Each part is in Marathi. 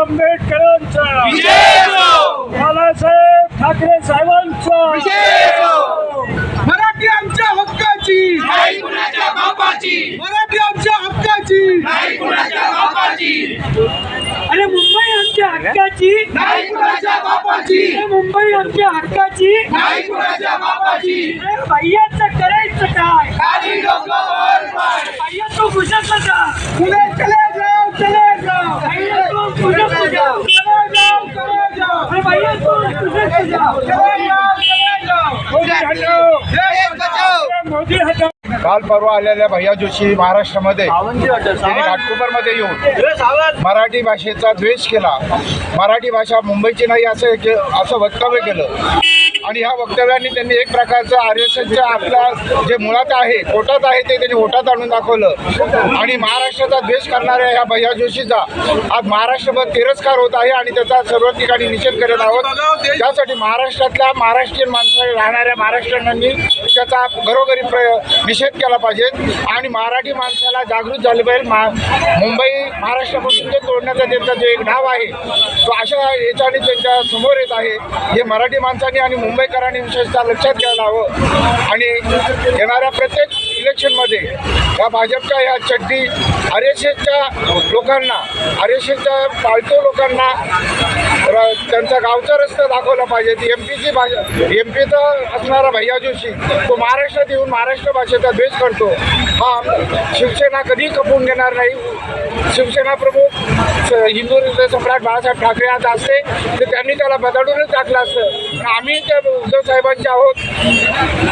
असो बाळासाहेब ठाकरे साहेबांचा. मराठी आमच्या हक्काची. नाही कुणाच्या बापाची. मराठी आमच्या हक्काची. नाही कुणाच्या बापाची. अरे मुंबई आमच्या हक्काची. नाही कुणाच्या बापाची. अरे मुंबई आमच्या हक्काची. अरे भैयाचं करायचं काय? काल परवा आलेल्या भैया जोशी महाराष्ट्रामध्ये त्यांनी घाटकोपरमध्ये येऊन मराठी भाषेचा द्वेष केला. मराठी भाषा मुंबईची नाही असं असं वक्तव्य केलं. आणि ह्या वक्तव्याने त्यांनी एक प्रकारचं आर एस एसच्या आपल्या जे मुळात आहे पोटात आहे ते त्यांनी ओटात आणून दाखवलं. आणि महाराष्ट्राचा द्वेष करणाऱ्या ह्या भैया जोशीचा आज महाराष्ट्रभर तिरस्कार होत आहे आणि त्याचा सर्व ठिकाणी निषेध करत आहोत. त्यासाठी महाराष्ट्रातल्या महाराष्ट्रीयन माणसाने राहणाऱ्या महाराष्ट्रांनी त्याचा घरोघरी प्र निषेध केला पाहिजे आणि मराठी माणसाला जागृत झाले पाहिजे. मा मुंबई महाराष्ट्रापासून ते तोडण्याचा त्यांचा जो एक डाव आहे तो अशा याच्याने त्यांच्यासमोर येत आहे. हे मराठी माणसाने आणि मुंबईकरांनी विशेषतः लक्षात घ्यायला हवं. आणि येणाऱ्या प्रत्येक इलेक्शनमध्ये या भाजपच्या या चड्डी आर एस एसच्या लोकांना आर एस एसच्या पाळतो लोकांना र- त्यांचा गावचा रस्ता दाखवला पाहिजे. ती एम पीची भाषा एम पीचा असणारा भैया जोशी तो महाराष्ट्रात येऊन महाराष्ट्र भाषेचा द्वेष करतो. हा शिवसेना कधी खपवून घेणार नाही. शिवसेना प्रमुख हिंदू सम्राट बाळासाहेब ठाकरे आज असते तर त्यांनी त्याला बदलूनच टाकलं असतं. आम्ही त्या उद्धव साहेबांचे आहोत.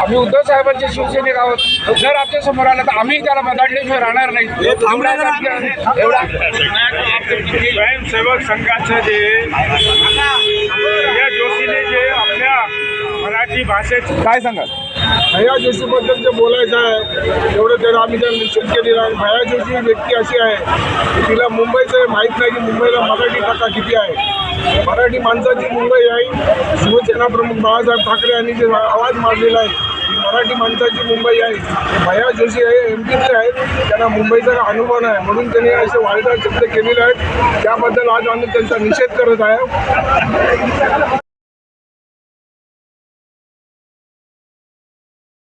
आम्ही उद्धव साहेबांचे शिवसैनिक आहोत. जर आमच्यासमोर आलं तर आम्ही त्याला बदलल्याशिवाय राहणार नाही. एवढा स्वयंसेवक संघाचं जे या जोशीने जे आपल्या मराठी भाषेत काय सांगाल? भैया जोशीबद्दल जे बोलायचं आहे एवढं त्याला आम्ही त्याला निश्चित केलेलं आहे. भैया जोशी ही व्यक्ती अशी आहे की तिला मुंबईचं माहीत नाही की मुंबईला मराठी टक्का किती आहे. मराठी माणसाची मुंबई आहे. शिवसेना प्रमुख बाळासाहेब ठाकरे यांनी जे आवाज मारलेला आहे ही मराठी माणसाची मुंबई आहे. भया जोशी हे एम पीचे आहेत. त्यांना मुंबईचा काही अनुभव नाही. म्हणून त्यांनी असे वाईट शब्द केलेले आहेत. त्याबद्दल आज आम्ही त्यांचा निषेध करत आहे.